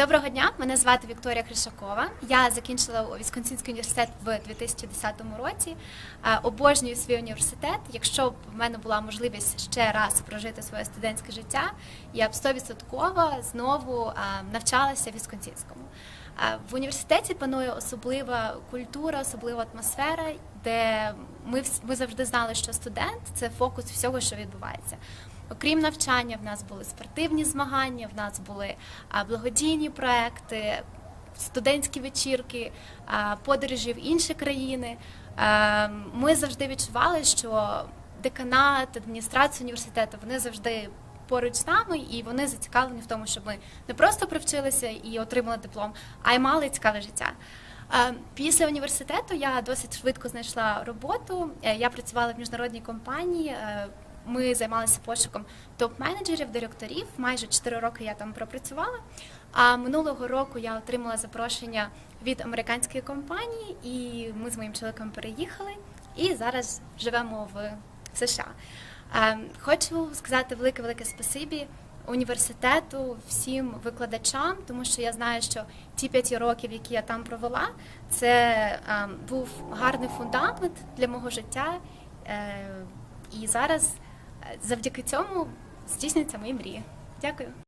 Доброго дня, мене звати Вікторія Кришакова. Я закінчила Вісконсинський університет в 2010 році. Е, Обожнюю свій університет. Якщо б в мене була можливість ще раз прожити своє студентське життя, я б 100% знову е, навчалася в Вісконсинському. Е, В університеті панує особлива культура, особлива атмосфера, де ми, ми завжди знали, що студент це фокус всього, що відбувається. Окрім навчання, в нас були спортивні змагання, в нас були благодійні проекти, студентські вечірки, подорожі в інші країни. Е, Ми завжди відчували, що деканат, адміністрація університету вони завжди поруч з нами, і вони зацікавлені в тому, щоб ми не просто привчилися і отримали диплом, а й мали цікаве життя. Е, Після університету я досить швидко знайшла роботу. Е, Я працювала в міжнародній компанії. Ми займалися пошуком топ-менеджерів, директорів. Майже 4 роки я там пропрацювала. А минулого року я отримала запрошення від американської компанії, і ми з моїм чоловіком переїхали. І зараз живемо в США. Е, Хочу сказати велике велике спасибі університету, всім викладачам, тому що я знаю, що ті п'ять років, які я там провела, це е, був гарний фундамент для мого життя. Е, І зараз завдяки цьому здійснюються мої мрії. Дякую.